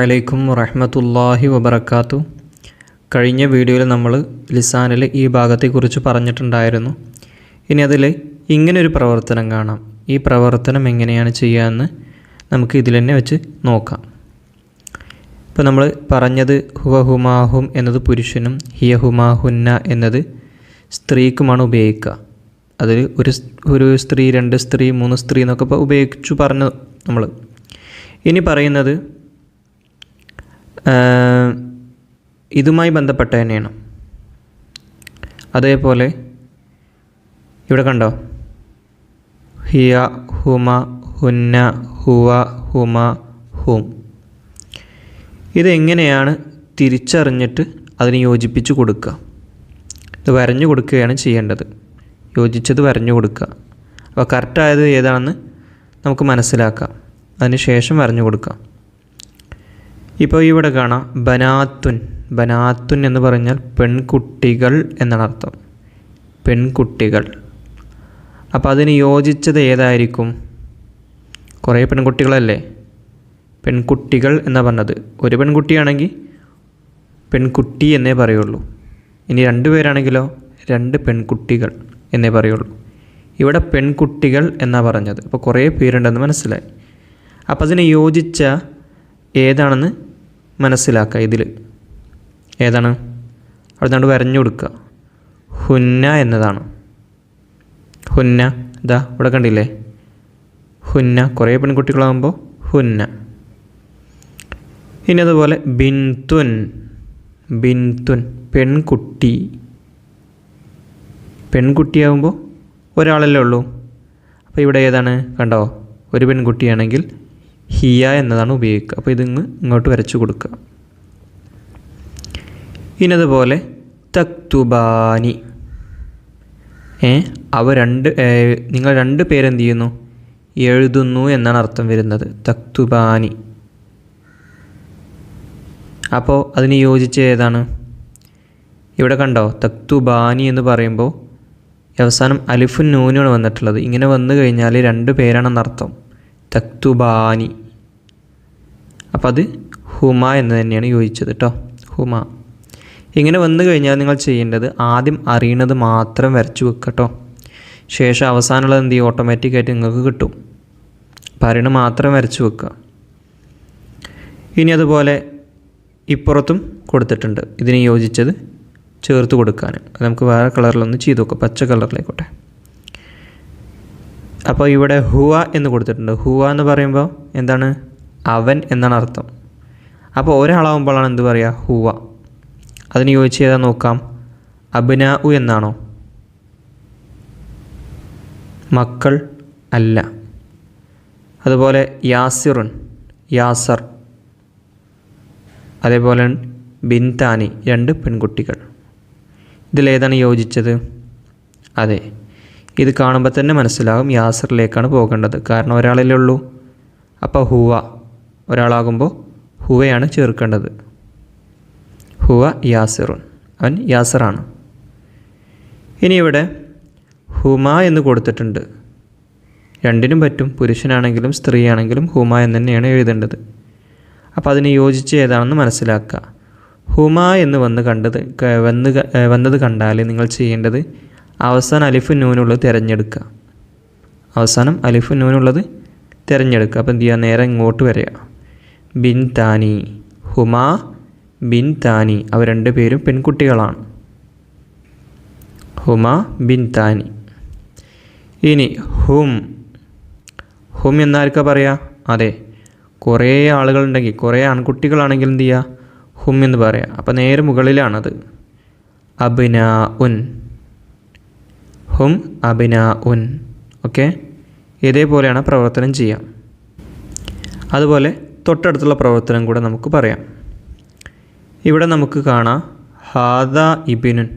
വലൈക്കും വറഹമത്തല്ലാഹി വബർക്കാത്തു കഴിഞ്ഞ വീഡിയോയിൽ നമ്മൾ ലിസാനിൽ ഈ ഭാഗത്തെക്കുറിച്ച് പറഞ്ഞിട്ടുണ്ടായിരുന്നു. ഇനി അതിൽ ഇങ്ങനൊരു പ്രവർത്തനം കാണാം. ഈ പ്രവർത്തനം എങ്ങനെയാണ് ചെയ്യാമെന്ന് നമുക്ക് ഇതിൽ തന്നെ വെച്ച് നോക്കാം. ഇപ്പോൾ നമ്മൾ പറഞ്ഞത് ഹുവ ഹുമാഹും എന്നത് പുരുഷനും ഹിയ ഹുമാഹുന്ന എന്നത് സ്ത്രീക്കുമാണ് ഉപയോഗിക്കുക. അതിൽ ഒരു ഒരു സ്ത്രീ രണ്ട് സ്ത്രീ മൂന്ന് സ്ത്രീ എന്നൊക്കെ ഇപ്പോൾ ഉപയോഗിച്ചു പറഞ്ഞു നമ്മൾ. ഇനി പറയുന്നത് ഇതുമായി ബന്ധപ്പെട്ട തന്നെയാണ്. അതേപോലെ ഇവിടെ കണ്ടോ? ഹിയ ഹുമ ഹുന്ന ഹുവ ഹുമ ഹും. ഇതെങ്ങനെയാണ് തിരിച്ചറിഞ്ഞിട്ട് അതിന് യോജിപ്പിച്ച് കൊടുക്കുക? ഇത് വരഞ്ഞു കൊടുക്കുകയാണ് ചെയ്യേണ്ടത്. യോജിച്ചത് വരഞ്ഞു കൊടുക്കുക. അപ്പോൾ കറക്റ്റായത് ഏതാണെന്ന് നമുക്ക് മനസ്സിലാക്കാം. അതിന് ശേഷം വരഞ്ഞു കൊടുക്കാം. ഇപ്പോൾ ഇവിടെ കാണാം ബനാത്തുൻ. ബനാത്തുൻ എന്ന് പറഞ്ഞാൽ പെൺകുട്ടികൾ എന്നാണ് അർത്ഥം. പെൺകുട്ടികൾ. അപ്പോൾ അതിന് യോജിച്ചത് ഏതായിരിക്കും? കുറേ പെൺകുട്ടികളല്ലേ? പെൺകുട്ടികൾ എന്നാണ് പറഞ്ഞത്? ഒരു പെൺകുട്ടിയാണെങ്കിൽ പെൺകുട്ടി എന്നേ പറയുള്ളൂ. ഇനി രണ്ട് പേരാണെങ്കിലോ? രണ്ട് പെൺകുട്ടികൾ എന്നേ പറയുള്ളൂ. ഇവിടെ പെൺകുട്ടികൾ എന്നാണ് പറഞ്ഞത്? അപ്പോൾ കുറേ പേരുണ്ടെന്ന് മനസ്സിലായി. അപ്പോൾ അതിന് യോജിച്ച ഏതാണെന്ന് മനസ്സിലാക്കുക ഇതിൽ. ഏതാണ്? അവിടെ വരഞ്ഞു കൊടുക്കുക. ഹുന്ന എന്നതാണ്. ഹുന്ന ഇതാ ഇവിടെ കണ്ടില്ലേ? ഹുന്ന കുറേ പെൺകുട്ടികളാകുമ്പോൾ ഹുന്ന. ഇനി അതുപോലെ ബിന്തുൻ ബിന്തുൻ പെൺകുട്ടി. പെൺകുട്ടിയാകുമ്പോൾ ഒരാളല്ലേ ഉള്ളൂ. അപ്പോൾ ഇവിടെ ഏതാണ്? കണ്ടോ? ഒരു പെൺകുട്ടിയാണെങ്കിൽ ഹിയ എന്നതാണ് ഉപയോഗിക്കുക. അപ്പോൾ ഇതിങ്ങ് ഇങ്ങോട്ട് വരച്ചു കൊടുക്കുക. ഇനി അതുപോലെ തക്തുബാനി. ഏ? അവ രണ്ട് നിങ്ങൾ രണ്ട് പേരെന്ത് ചെയ്യുന്നു എഴുതുന്നു എന്നാണ് അർത്ഥം വരുന്നത്. തക്തുബാനി. അപ്പോൾ അതിന് യോജിച്ച ഏതാണ്? ഇവിടെ കണ്ടോ? തക്തുബാനി എന്ന് പറയുമ്പോൾ അവസാനം അലിഫുൻ നൂനാണ് വന്നിട്ടുള്ളത്. ഇങ്ങനെ വന്നു കഴിഞ്ഞാൽ രണ്ട് പേരാണെന്നർത്ഥം. തക്തുബാനി. അപ്പോൾ അത് ഹുമ എന്ന് തന്നെയാണ് യോജിച്ചത് കേട്ടോ ഹുമ. ഇങ്ങനെ വന്നു കഴിഞ്ഞാൽ നിങ്ങൾ ചെയ്യേണ്ടത് ആദ്യം അറിയണത് മാത്രം വരച്ചു വെക്കുക കേട്ടോ ശേഷം അവസാനമുള്ളത് എന്ത് ചെയ്യും? ഓട്ടോമാറ്റിക്കായിട്ട് നിങ്ങൾക്ക് കിട്ടും. അപ്പോൾ മാത്രം വരച്ചു വെക്കുക ഇനി അതുപോലെ ഇപ്പുറത്തും കൊടുത്തിട്ടുണ്ട്. ഇതിന് യോജിച്ചത് ചേർത്ത് കൊടുക്കാൻ നമുക്ക് വേറെ കളറിലൊന്ന് ചെയ്ത് നോക്കാം. പച്ച കളറിലായിക്കോട്ടെ അപ്പോൾ ഇവിടെ ഹുവ എന്ന് കൊടുത്തിട്ടുണ്ട്. ഹുവ എന്ന് പറയുമ്പോൾ എന്താണ്? അവൻ എന്നാണ് അർത്ഥം. അപ്പോൾ ഒരാളാവുമ്പോഴാണ് എന്ത് പറയുക? ഹുവ. അതിന് യോജിച്ച് ചെയ്താൽ നോക്കാം. അബിന ഉ എന്നാണോ? മക്കൾ അല്ല. അതുപോലെ യാസിറുൻ യാസർ. അതേപോലെ ബിൻതാനി രണ്ട് പെൺകുട്ടികൾ. ഇതിലേതാണ് യോജിച്ചത്? അതെ. ഇത് കാണുമ്പോൾ തന്നെ മനസ്സിലാകും യാസറിലേക്കാണ് പോകേണ്ടത്. കാരണം ഒരാളല്ലേ ഉള്ളൂ. അപ്പോൾ ഹുവ ഒരാളാകുമ്പോൾ ഹുവയാണ് ചേർക്കേണ്ടത്. ഹുവ യാസിറുൻ. അവൻ യാസറാണ്. ഇനി ഇവിടെ ഹുമ എന്ന് കൊടുത്തിട്ടുണ്ട്. രണ്ടിനും പറ്റും. പുരുഷനാണെങ്കിലും സ്ത്രീയാണെങ്കിലും ഹുമ എന്ന് തന്നെയാണ് എഴുതേണ്ടത്. അപ്പോൾ അതിന് യോജിച്ച് ഏതാണെന്ന് മനസ്സിലാക്കുക. ഹുമ എന്ന് വന്ന് കണ്ടത് വന്ന് വന്നത് കണ്ടാൽ നിങ്ങൾ ചെയ്യേണ്ടത് അവസാനം അലിഫ് നൂനുള്ളത് തിരഞ്ഞെടുക്കുക. അവസാനം അലിഫ് നൂനുള്ളത് തിരഞ്ഞെടുക്കുക. അപ്പോൾ എന്ത് ചെയ്യുക? നേരെ ഇങ്ങോട്ട് വരിക. Bin Thani. Huma bin Thani. അവ രണ്ട് പേരും പെൺകുട്ടികളാണ്. Huma bin Thani. ഇനി ഹും. ഹും എന്നാർക്കാ പറയുക അതെ കുറേ ആളുകളുണ്ടെങ്കിൽ കുറേ ആൺകുട്ടികളാണെങ്കിൽ എന്ത് ചെയ്യുക? ഹും എന്ന് പറയാം. അപ്പോൾ നേരെ മുകളിലാണത്. അബിന ഉൻ ഹും അബിന ഉൻ ഓക്കെ? ഇതേപോലെയാണ് പ്രവർത്തനം ചെയ്യാം. അതുപോലെ തൊട്ടടുത്തുള്ള പ്രവർത്തനം കൂടെ നമുക്ക് പറയാം. ഇവിടെ നമുക്ക് കാണാം ഹാദ ഇബിനുൻ.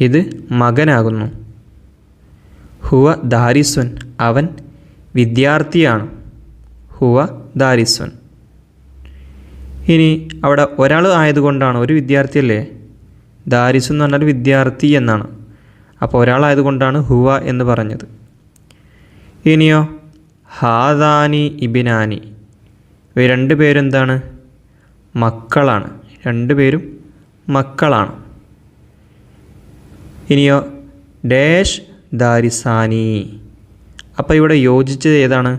ഇത് മകനാകുന്നു. ഹുവ ദാരിസ്വൻ. അവൻ വിദ്യാർത്ഥിയാണ്. ഹുവ ദാരിസ്വൻ. ഇനി അവിടെ ഒരാൾ ആയതുകൊണ്ടാണ് ഒരു വിദ്യാർത്ഥിയല്ലേ? ദാരിസ് എന്ന് പറഞ്ഞാൽ വിദ്യാർത്ഥി എന്നാണ്. അപ്പോൾ ഒരാളായതുകൊണ്ടാണ് ഹുവ എന്ന് പറഞ്ഞത്. ഇനിയോ ഹാദാനി ഇബിനാനി. ഇവ രണ്ട് പേരെന്താണ്? മക്കളാണ്. രണ്ടുപേരും മക്കളാണ്. ഇനിയോ ഡേഷ് ദാരിസാനി. അപ്പോൾ ഇവിടെ യോജിച്ചത് ഏതാണ്?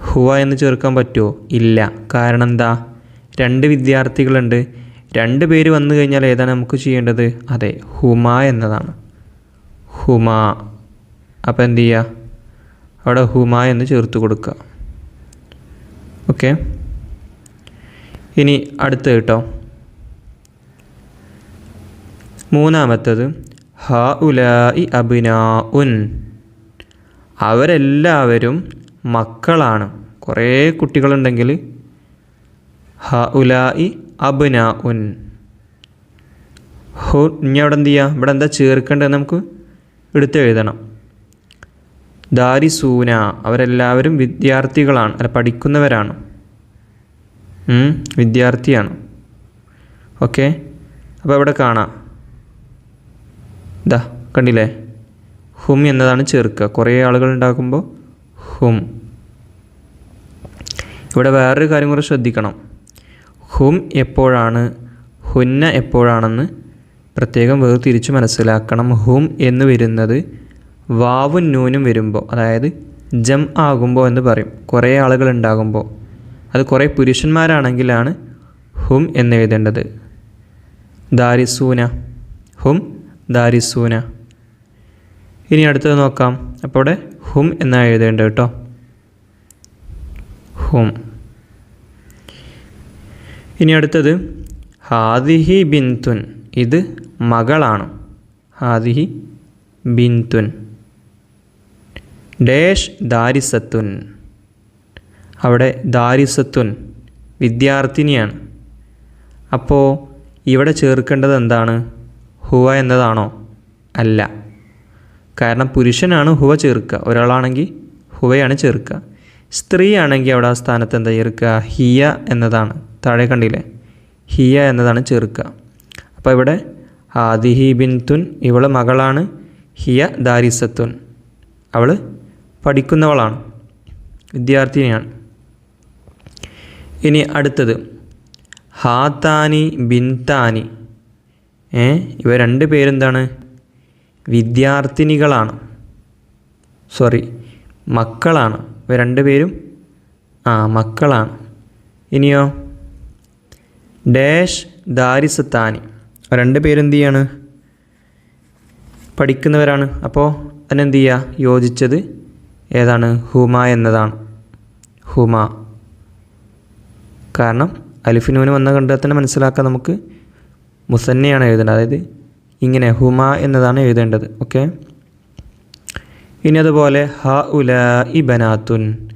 ഹുവ എന്ന് ചേർക്കാൻ പറ്റുമോ? ഇല്ല. കാരണം എന്താ? രണ്ട് വിദ്യാർത്ഥികളുണ്ട്. രണ്ട് പേര് വന്നു കഴിഞ്ഞാൽ ഏതാണ് നമുക്ക് ചെയ്യേണ്ടത്? അതെ ഹുമ എന്നതാണ്. ഹുമ. അപ്പോൾ എന്ത് ചെയ്യുക അവിടെ ഹുമ എന്ന് ചേർത്ത് കൊടുക്കുക. ഓക്കെ? ഇനി അടുത്ത് കേട്ടോ. മൂന്നാമത്തത് ഹ ഉലായി അബിനാ ഉൻ അവരെല്ലാവരും മക്കളാണ്. കുറേ കുട്ടികളുണ്ടെങ്കിൽ ഹ ഉലായി അബ്ന ഉൻ ഹു ഇനി അവിടെ എന്ത് ചെയ്യുക ഇവിടെ എന്താ ചേർക്കേണ്ടത് നമുക്ക്? എടുത്ത് എഴുതണം. ദാരിസൂന. അവരെല്ലാവരും വിദ്യാർത്ഥികളാണ്. അല്ല പഠിക്കുന്നവരാണ്. വിദ്യാർത്ഥിയാണ്. ഓക്കെ. അപ്പോൾ ഇവിടെ കാണാം. ദാ കണ്ടില്ലേ? ഹും എന്നതാണ് ചേർക്കുക. കുറേ ആളുകൾ ഉണ്ടാക്കുമ്പോൾ ഹും. ഇവിടെ വേറൊരു കാര്യം കൂടെ ശ്രദ്ധിക്കണം. ഹും എപ്പോഴാണ് ഹുന്ന എപ്പോഴാണെന്ന് പ്രത്യേകം വേർതിരിച്ച് മനസ്സിലാക്കണം. ഹും എന്ന് വരുന്നത് വാവും നൂനും വരുമ്പോൾ അതായത് ജം ആകുമ്പോൾ എന്ന് പറയും. കുറേ ആളുകൾ ഉണ്ടാകുമ്പോൾ. അത് കുറേ പുരുഷന്മാരാണെങ്കിലാണ് ഹും എന്ന് എഴുതേണ്ടത്. ദാരിസൂന. ഹും ദാരിസൂന. ഇനി അടുത്തത് നോക്കാം. അപ്പോൾ ഇവിടെ ഹും എന്നാണ് എഴുതേണ്ടത് കേട്ടോ. ഹും. ഇനി അടുത്തത്. ഹാദിഹി ബിന്തുൻ ഇത് മകളാണ്. ഹാദിഹി ബിന്തുൻ ഡേഷ് ദാരിസത്തുൻ. അവിടെ ദാരിസത്തുൻ വിദ്യാർത്ഥിനിയാണ്. അപ്പോൾ ഇവിടെ ചേർക്കേണ്ടത് എന്താണ്? ഹുവ എന്നതാണോ? അല്ല. കാരണം പുരുഷനാണ് ഹുവ ചേർക്കുക. ഒരാളാണെങ്കിൽ ഹുവയാണ് ചേർക്കുക. സ്ത്രീയാണെങ്കിൽ അവിടെ ആ സ്ഥാനത്ത് എന്താ ചേർക്കുക? ഹിയ എന്നതാണ്. താഴെ കണ്ടില്ലേ? ഹിയ എന്നതാണ് ചേർക്കുക. അപ്പോൾ ഇവിടെ ആദിഹി ബിൻതുൻ ഇവൾ മകളാണ് ഹിയ ദാരിസത്തുൻ. അവൾ പഠിക്കുന്നവളാണ്. വിദ്യാർത്ഥിനിയാണ്. ഇനി അടുത്തത്. ഹാത്താനി ബിൻതാനി. ഏ ഇവ രണ്ട് പേരെന്താണ്? വിദ്യാർത്ഥിനികളാണ്. സോറി മക്കളാണ്. ഇവ രണ്ട് പേരും ആ മക്കളാണ്. ഇനിയോ? ഡാഷ് ദാരിസത്താനി. രണ്ട് പേരെന്ത് ചെയ്യാണ് പഠിക്കുന്നവരാണ്. അപ്പോൾ അതിനെന്ത് ചെയ്യുക യോജിച്ചത് ഏതാണ്? ഹുമ എന്നതാണ്. ഹുമ. കാരണം അലിഫിനൂന് വന്ന കണ്ടാൽ തന്നെ മനസ്സിലാക്കാൻ നമുക്ക്. മുസന്നയാണ് എഴുതേണ്ടത്. അതായത് ഇങ്ങനെ ഹുമ എന്നതാണ് എഴുതേണ്ടത്. ഓക്കെ? ഇനി അതുപോലെ ഹ ഉല ഇ ബനാത്തുൻ.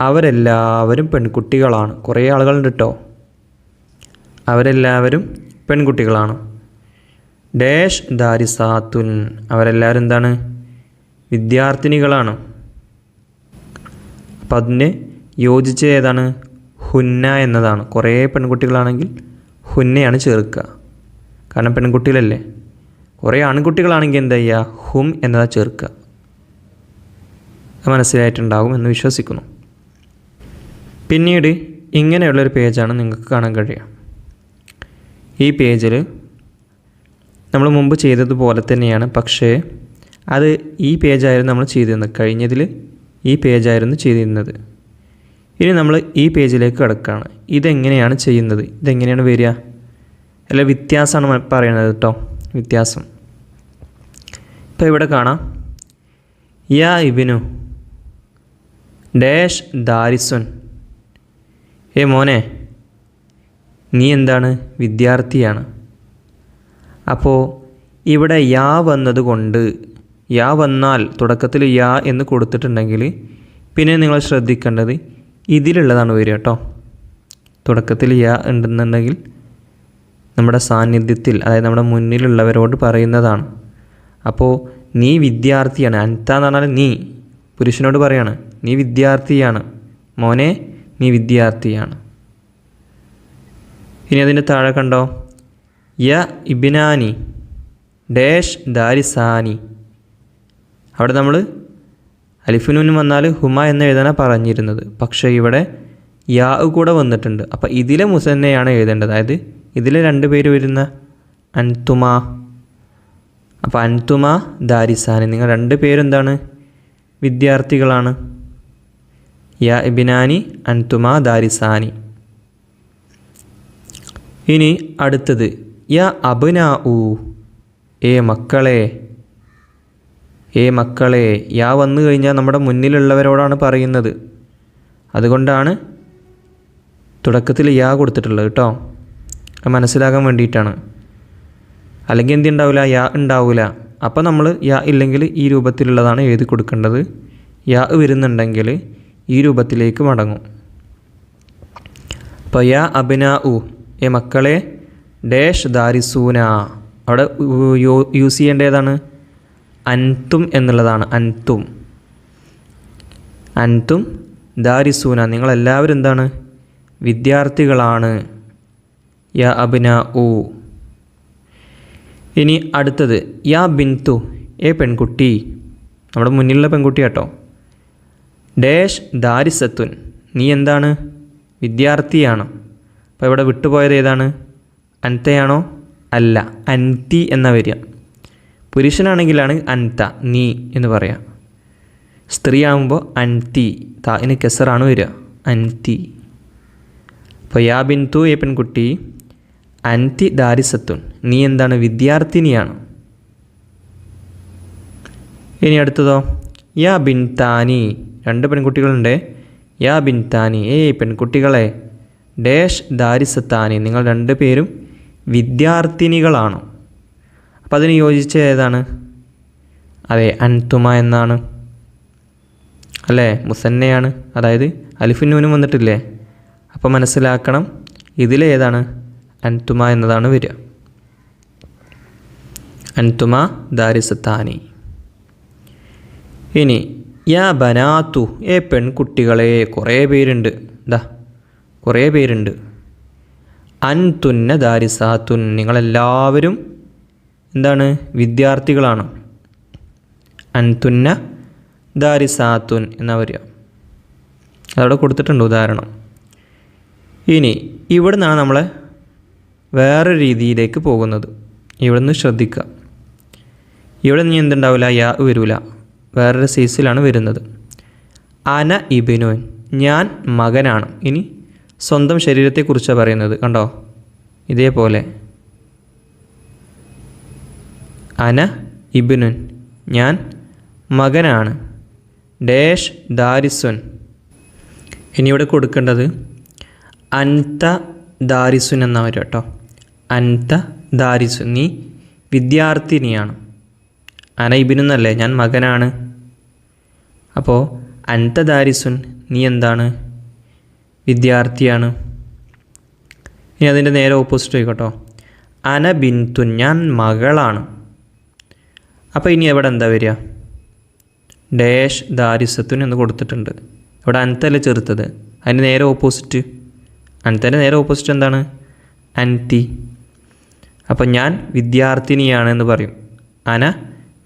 അവരെല്ലാവരും പെൺകുട്ടികളാണ്. കുറേ ആളുകളുണ്ട് കേട്ടോ അവരെല്ലാവരും പെൺകുട്ടികളാണ്. ഡാഷ് ദാരിസാത്തുൻ. അവരെല്ലാവരും എന്താണ്? വിദ്യാർത്ഥിനികളാണ്. അപ്പം അതിന് യോജിച്ച ഏതാണ്? ഹുന്ന എന്നതാണ്. കുറേ പെൺകുട്ടികളാണെങ്കിൽ ഹുന്നയാണ് ചേർക്കുക കാരണം പെൺകുട്ടികളല്ലേ? കുറേ ആൺകുട്ടികളാണെങ്കിൽ എന്താ ചെയ്യുക? ഹും എന്നതാ ചേർക്കുക മനസ്സിലായിട്ടുണ്ടാകും എന്ന് വിശ്വസിക്കുന്നു. പിന്നീട് ഇങ്ങനെയുള്ളൊരു പേജാണ് നിങ്ങൾക്ക് കാണാൻ കഴിയുക. ഈ പേജിൽ നമ്മൾ മുമ്പ് ചെയ്തതുപോലെ തന്നെയാണ്. പക്ഷേ അത് ഈ പേജായിരുന്നു നമ്മൾ ചെയ്തിരുന്നത്. കഴിഞ്ഞതിൽ ഈ പേജായിരുന്നു ചെയ്തിരുന്നത്. ഇനി നമ്മൾ ഈ പേജിലേക്ക് കിടക്കുകയാണ് ഇതെങ്ങനെയാണ് ചെയ്യുന്നത്? ഇതെങ്ങനെയാണ് വരിക? അല്ല വ്യത്യാസമാണ് പറയുന്നത് കേട്ടോ. വ്യത്യാസം. ഇപ്പോൾ ഇവിടെ കാണാം. യാ ഇബിനു ഡാഷ് ദാരിസുൻ. ഏ മോനെ നീ എന്താണ് വിദ്യാർത്ഥിയാണ്. അപ്പോൾ ഇവിടെ യാ വന്നത് കൊണ്ട് യാ വന്നാൽ തുടക്കത്തിൽ യാ എന്ന് കൊടുത്തിട്ടുണ്ടെങ്കിൽ പിന്നെ നിങ്ങൾ ശ്രദ്ധിക്കേണ്ടത് ഇതിലുള്ളതാണ് വരിക കേട്ടോ. തുടക്കത്തിൽ യാ ഉണ്ടെന്നുണ്ടെങ്കിൽ നമ്മുടെ സാന്നിധ്യത്തിൽ അതായത് നമ്മുടെ മുന്നിലുള്ളവരോട് പറയുന്നതാണ്. അപ്പോൾ നീ വിദ്യാർത്ഥിയാണ്. അൻത എന്ന് പറഞ്ഞാൽ നീ. പുരുഷനോട് പറയാണ് നീ വിദ്യാർത്ഥിയാണ്. മോനെ നീ വിദ്യാർത്ഥിയാണ്. ഇനി അതിന്റെ താഴെ കണ്ടോ? യ ഇബിനാനി ഡാഷ് ദാരിസാനി. അവിടെ നമ്മൾ അലിഫിനൂന് വന്നാൽ ഹുമ എന്ന് എഴുതാനാണ് പറഞ്ഞിരുന്നത്. പക്ഷേ ഇവിടെ യാ കൂടെ വന്നിട്ടുണ്ട്. അപ്പോൾ ഇതിലെ മുസന്നയാണ് എഴുതേണ്ടത്. അതായത് ഇതിലെ രണ്ട് പേര് വരുന്ന അൻതുമ. അപ്പോൾ അൻതുമ ദാരിസാനി. നിങ്ങൾ രണ്ട് പേരെന്താണ്? വിദ്യാർത്ഥികളാണ്. യാ ഇബിനാനി അൻതുമ ദാരിസാനി. ഇനി അടുത്തത് യ അബ്നാ ഉ ഏ മക്കളെ ഏ മക്കളെ യാ വന്നു കഴിഞ്ഞാൽ നമ്മുടെ മുന്നിലുള്ളവരോടാണ് പറയുന്നത്. അതുകൊണ്ടാണ് തുടക്കത്തിൽ യാ കൊടുത്തിട്ടുള്ളത് കേട്ടോ. മനസ്സിലാക്കാൻ വേണ്ടിയിട്ടാണ്. അല്ലെങ്കിൽ എന്ത് ഉണ്ടാവില്ല യാ ഉണ്ടാവില്ല അപ്പോൾ നമ്മൾ യാ ഇല്ലെങ്കിൽ ഈ രൂപത്തിലുള്ളതാണ് എഴുതി കൊടുക്കേണ്ടത്. യാ വരുന്നുണ്ടെങ്കിൽ ഈ രൂപത്തിലേക്ക് മടങ്ങും. അപ്പോൾ യാ അബിന ഉ ഏ മക്കളെ ഡേഷ് ദാരിസൂന. അവിടെ യൂസ് ചെയ്യേണ്ടതാണ് അൻതും എന്നുള്ളതാണ് അൻതും. അൻതും ദാരിസൂന. നിങ്ങളെല്ലാവരും എന്താണ്? വിദ്യാർത്ഥികളാണ്. യ അബിന ഉ ഇനി അടുത്തത് യാ ബിന്തു ഏ പെൺകുട്ടി. നമ്മുടെ മുന്നിലുള്ള പെൺകുട്ടി കേട്ടോ. ഡേഷ് ദാരിസത്തുൻ. നീ എന്താണ്? വിദ്യാർത്ഥിയാണ്. അപ്പോൾ ഇവിടെ വിട്ടുപോയത് ഏതാണ്? അൻതയാണോ? അല്ല. അൻതി എന്ന വരിക. പുരുഷനാണെങ്കിലാണ് അൻത നീ എന്ന് പറയാം. സ്ത്രീ ആകുമ്പോൾ അൻതി താന് കെസറാണ് വരിക. അൻതി. അപ്പോൾ യാ ബിന്തു ഏ പെൺകുട്ടി. അൻതി ദാരിസത്തുൻ നീ എന്താണ്? വിദ്യാർത്ഥിനിയാണ്. ഇനി അടുത്തതോ? യാ ബിൻതാനി രണ്ട് പെൺകുട്ടികളുണ്ട്. യാ ബിൻതാനി ഏയ് പെൺകുട്ടികളെ. ഡേഷ് ദാരിസത്താനി. നിങ്ങൾ രണ്ട് പേരും വിദ്യാർത്ഥിനികളാണ്. അപ്പം അതിന് യോജിച്ച ഏതാണ്? അതെ അൻതുമ എന്നാണ്. അല്ലേ? മുസന്നയാണ്. അതായത് അലിഫിനൂനും വന്നിട്ടില്ലേ? അപ്പോൾ മനസ്സിലാക്കണം ഇതിലേതാണ് അൻതുമ എന്നതാണ് വരിക. അൻതുമ ദാരിസത്താനി. ഇനി യാ ബനാത്തു ഏ പെൺകുട്ടികളെ കുറേ പേരുണ്ട്. ദാ കുറേ പേരുണ്ട്. അൻതുന്ന ദാരിസാത്തുൻ. നിങ്ങളെല്ലാവരും എന്താണ്? വിദ്യാർത്ഥികളാണ്. അൻതുന്ന ദാരിസാത്തുൻ എന്നാ വരിക. അതവിടെ കൊടുത്തിട്ടുണ്ട് ഉദാഹരണം. ഇനി ഇവിടെ നിന്നാണ് നമ്മൾ വേറെ രീതിയിലേക്ക് പോകുന്നത്. ഇവിടെ നിന്ന് ശ്രദ്ധിക്കുക ഇവിടെ നിന്ന് എന്തുണ്ടാവില്ല യാ വരില്ല വേറൊരു സൈസിലാണ് വരുന്നത്. അന ഇബിനുൻ. ഞാൻ മകനാണ്. ഇനി സ്വന്തം ശരീരത്തെക്കുറിച്ചാണ് പറയുന്നത് കണ്ടോ? ഇതേപോലെ. അന ഇബിനുൻ. ഞാൻ മകനാണ്. ഡേഷ് ദാരിസുൻ. ഇനി ഇവിടെ കൊടുക്കേണ്ടത് അൻത ദാരിസുൻ എന്നാ വരും കേട്ടോ. അൻത ദാരിസുൻ. നീ വിദ്യാർത്ഥിനിയാണ്. അന ഇബിനെന്നല്ലേ ഞാൻ മകനാണ്. അപ്പോൾ അൻത ദാരിസുൻ. നീ എന്താണ്? വിദ്യാർത്ഥിയാണ്. ഇനി അതിന്റെ നേരെ ഓപ്പോസിറ്റ് ആയിക്കോട്ടോ. അന ബിന്തു ഞാൻ മകളാണ്. അപ്പോൾ ഇനി എവിടെ എന്താ വരിക? ഡേഷ് ദാരിസത്തുൻ എന്ന് കൊടുത്തിട്ടുണ്ട്. ഇവിടെ അനത്തല്ലേ ചെറുത്തത്. അതിന് നേരെ ഓപ്പോസിറ്റ് അൻതന്റെ നേരെ ഓപ്പോസിറ്റ് എന്താണ്? അൻതി അപ്പം ഞാൻ വിദ്യാർത്ഥിനിയാണ് എന്ന് പറയും. അന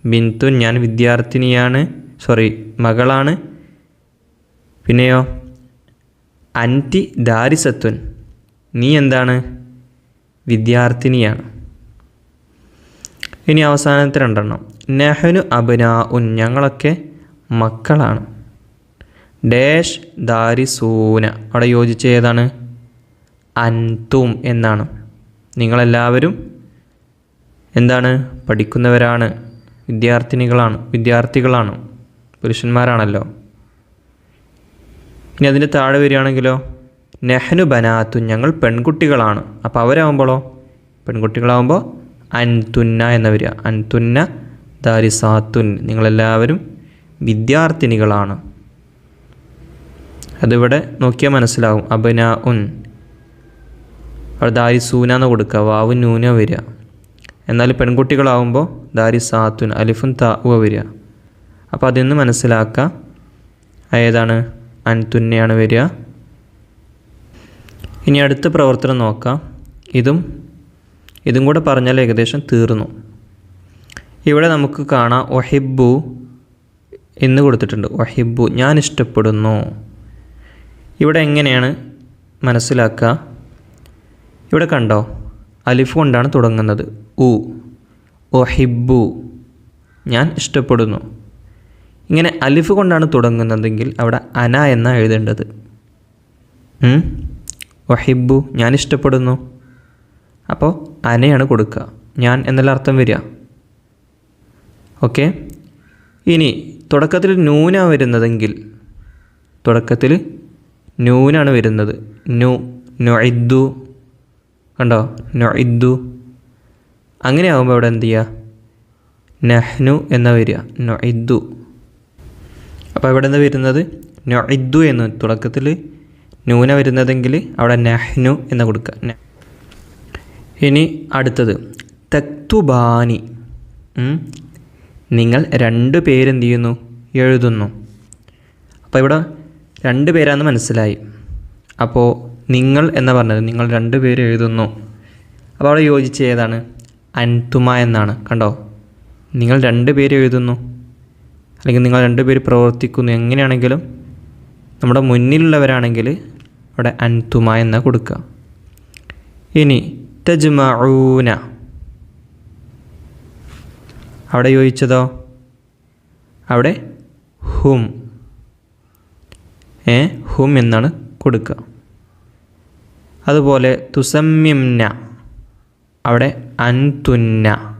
ബിന്തു ഞാൻ വിദ്യാർത്ഥിനിയാണ്. സോറി മകളാണ്. പിന്നെയോ? അന്റി ദാരിസത്വൻ. നീ എന്താണ്? വിദ്യാർത്ഥിനിയാണ്. ഇനി അവസാനത്തെ രണ്ടെണ്ണം. നെഹനു അബനാ ഉൻ ഞങ്ങളൊക്കെ മക്കളാണ്. ഡേഷ് ദാരിസൂന. അവിടെ യോജിച്ച ഏതാണ്? അൻതും എന്നാണ്. നിങ്ങളെല്ലാവരും എന്താണ്? പഠിക്കുന്നവരാണ്. വിദ്യാർത്ഥിനികളാണ്. വിദ്യാർത്ഥികളാണ്. പുരുഷന്മാരാണല്ലോ. ഇനി അതിന്റെ താഴെ വരികയാണെങ്കിലോ നെഹ്നു ബനാത്തു ഞങ്ങൾ പെൺകുട്ടികളാണ്. അപ്പോൾ അവരാകുമ്പോഴോ പെൺകുട്ടികളാകുമ്പോൾ അൻതുന്ന എന്ന വരിക. അൻതുന്ന ദാരിസാത്തുൻ. നിങ്ങളെല്ലാവരും വിദ്യാർത്ഥിനികളാണ്. അതിവിടെ നോക്കിയാൽ മനസ്സിലാവും. അബന ഉൻ അവിടെ ദാരി സൂന എന്ന് കൊടുക്കുക. വാവു നൂന വരിക. എന്നാൽ പെൺകുട്ടികളാവുമ്പോൾ ദാരി സാത്തുൻ അലിഫുൻ താവുക വരിക. അപ്പോൾ അതിൽ നിന്ന് മനസ്സിലാക്കുക. ഏതാണ്? അൻതുന്നയാണ് വരിക. ഇനി അടുത്ത പ്രവർത്തനം നോക്കാം. ഇതും ഇതും കൂടെ പറഞ്ഞാൽ ഏകദേശം തീർന്നു. ഇവിടെ നമുക്ക് കാണാം ഒഹിബു എന്ന് കൊടുത്തിട്ടുണ്ട്. ഒഹിബു ഞാൻ ഇഷ്ടപ്പെടുന്നു ഇവിടെ എങ്ങനെയാണ് മനസ്സിലാക്കുക? ഇവിടെ കണ്ടോ അലിഫ് കൊണ്ടാണ് തുടങ്ങുന്നത്. ഉ ഒഹിബു ഞാൻ ഇഷ്ടപ്പെടുന്നു ഇങ്ങനെ അലിഫ് കൊണ്ടാണ് തുടങ്ങുന്നതെങ്കിൽ അവിടെ അന എന്ന എഴുതേണ്ടത്? വഹിബു ഞാൻ ഇഷ്ടപ്പെടുന്നു. അപ്പോൾ അനയാണ് കൊടുക്കുക. ഞാൻ എന്നല്ല അർത്ഥം വരിക. ഓക്കെ? ഇനി തുടക്കത്തിൽ നൂനാണ് വരുന്നതെങ്കിൽ തുടക്കത്തിൽ നൂനാണ് വരുന്നത്. നു നൊഇദ്ദു. കണ്ടോ? നൊഇദ്ദു. അങ്ങനെ ആകുമ്പോൾ ഇവിടെ എന്ത് ചെയ്യുക? നഹ്നു എന്ന വരിക. നൊഇദ്ദു. അപ്പോൾ ഇവിടെ നിന്ന് വരുന്നത്? നൊഇദ്ദു എന്ന് തുടക്കത്തിൽ നൂന വരുന്നതെങ്കിൽ അവിടെ നഹ്നു എന്ന് കൊടുക്കുക. ഇനി അടുത്തത്. തക്തുബാനി. നിങ്ങൾ രണ്ട് പേരെന്ത് ചെയ്യുന്നു? എഴുതുന്നു. അപ്പോൾ ഇവിടെ രണ്ട് പേരാന്ന് മനസ്സിലായി. അപ്പോൾ നിങ്ങൾ എന്ന് പറഞ്ഞത് നിങ്ങൾ രണ്ട് പേര് എഴുതുന്നു. അപ്പോൾ അവിടെ യോജിച്ച ഏതാണ്? അൻതുമ എന്നാണ്. കണ്ടോ? നിങ്ങൾ രണ്ട് പേര് എഴുതുന്നു. അല്ലെങ്കിൽ നിങ്ങൾ രണ്ടുപേർ പേര് പ്രവർത്തിക്കുന്നു എങ്ങനെയാണെങ്കിലും നമ്മുടെ മുന്നിലുള്ളവരാണെങ്കിൽ അവിടെ അൻതുമ എന്ന് കൊടുക്കുക. ഇനി തജ്മഊന. അവിടെ യോജിച്ചതോ അവിടെ ഹും. ഏ? ഹും എന്നാണ് കൊടുക്കുക. അതുപോലെ തുസമ്യംന അവിടെ അൻതുന്ന.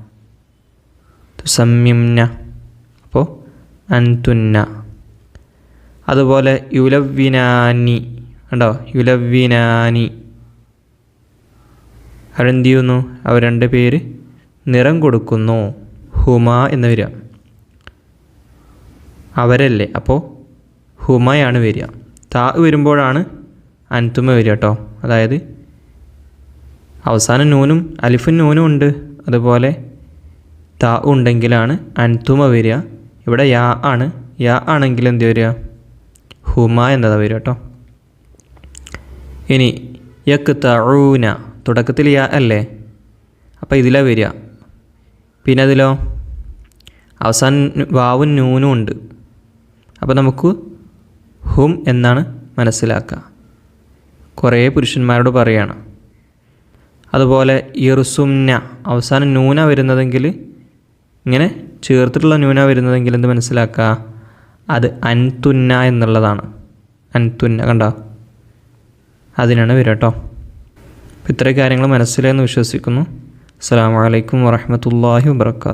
തുസമ്യംന അൻതുന്ന. അതുപോലെ യുലവ്വിനാനി. ഉണ്ടോ യുലവ്വിനാനി. അവരെന്ത് ചെയ്യുന്നു? അവർ രണ്ട് പേര് നിറം കൊടുക്കുന്നു. ഹുമ എന്ന് വരിക. അവരല്ലേ? അപ്പോൾ ഹുമയാണ് വരിക. താ വരുമ്പോഴാണ് അൻതുമ വരിക കേട്ടോ. അതായത് അവസാനം നൂനും അലിഫും നൂനും ഉണ്ട്. അതുപോലെ താ ഉണ്ടെങ്കിലാണ് അൻതുമ വരിക. ഇവിടെ യാ ആണ്. യാ ആണെങ്കിൽ എന്ത് വരിക? ഹുമ എന്നതാ വരിക കേട്ടോ. ഇനി യക്ക് തഴൂന തുടക്കത്തിൽ യാ അല്ലേ? അപ്പോൾ ഇതിലാ വരിക. പിന്നെ അതിലോ? അവസാനം വാവും ന്യൂനും ഉണ്ട്. അപ്പോൾ നമുക്ക് ഹും എന്നാണ് മനസ്സിലാക്കുക കുറേ പുരുഷന്മാരോട് പറയാണ്. അതുപോലെ ഇറുസുംന അവസാനം ന്യൂന വരുന്നതെങ്കിൽ ഇങ്ങനെ ചേർത്തിട്ടുള്ള ന്യൂന വരുന്നതെങ്കിൽ എന്ത് മനസ്സിലാക്കുക അത് അൻതുന്ന എന്നുള്ളതാണ്. അൻതുന്ന കണ്ടോ? അതിനാണ് വരിക കേട്ടോ. ഇത്രയും കാര്യങ്ങൾ മനസ്സിലായെന്ന് വിശ്വസിക്കുന്നു. അസ്സാം വലൈക്കും വാഹമത്തല്ലാഹി വാബർക്കാത്തു